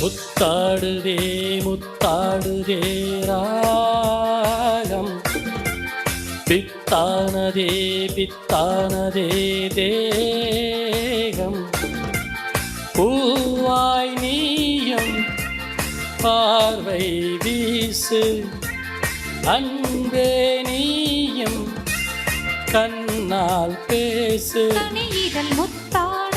முத்தாடுதே முத்தாடுதே ராகம். பித்தானதே பித்தானதே தேகம். பூவாய் நீயம் பார்வை வீசு. அன்பே நீயம் கண்ணால் பேசு. கனியிதழ் முத்தாடுதே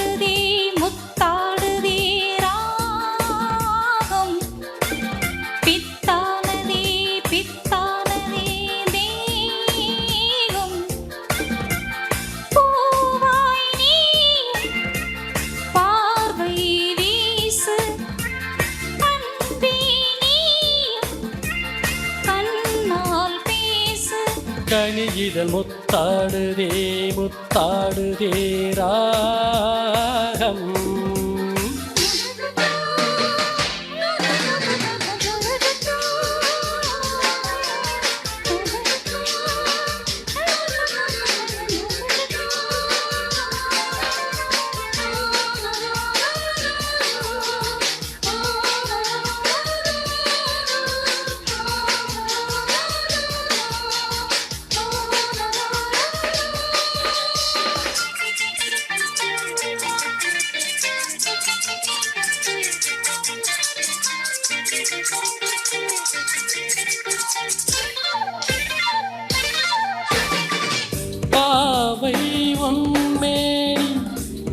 கனியிதழ் முத்தாடுதே முத்தாடுதே ராகம்.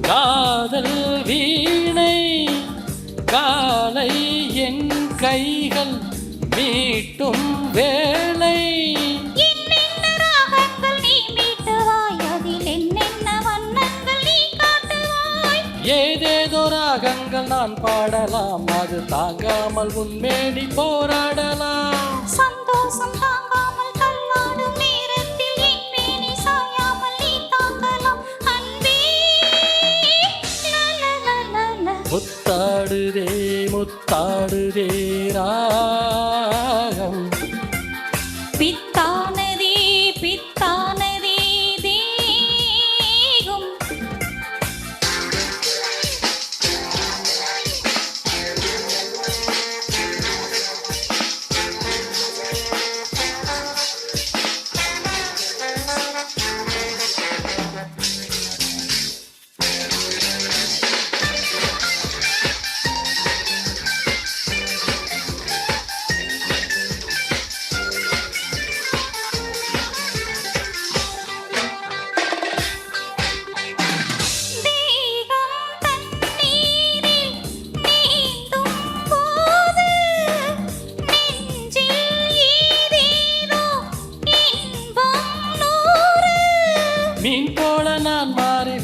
காதல் வீணை காலை என் கைகள் மீட்டும் காட்டுவாய்? ஏதேதோ ராகங்கள் நான் பாடலாம் அது தாங்காமல் உன்மேனி போராடலாம். சந்தோஷம் தாங்காமல் முத்தாடுதே ராகம்.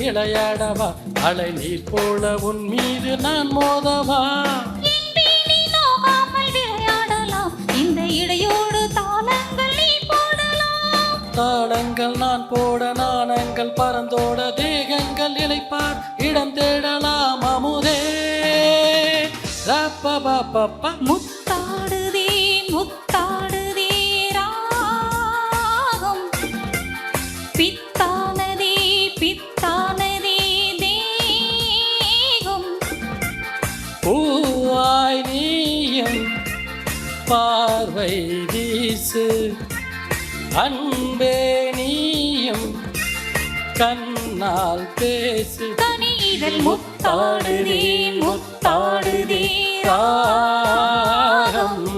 விளையாடவா? அலை நீர் போல உன் மீது நான் மோதவா? இந்த இடையோடு தாளங்கள் நீ போடலாம் தாளங்கள் நான் போட நாணங்கள் பறந்தோட தேகங்கள் இழைப்பார் இடம் தேடலாம் அமுதே. முத்தாட பார்வை வீசு. அன்பே நீயும் கண்ணால் பேசு. கனிதழ் முத்தாடுதே முத்தாடுதே. ராகம்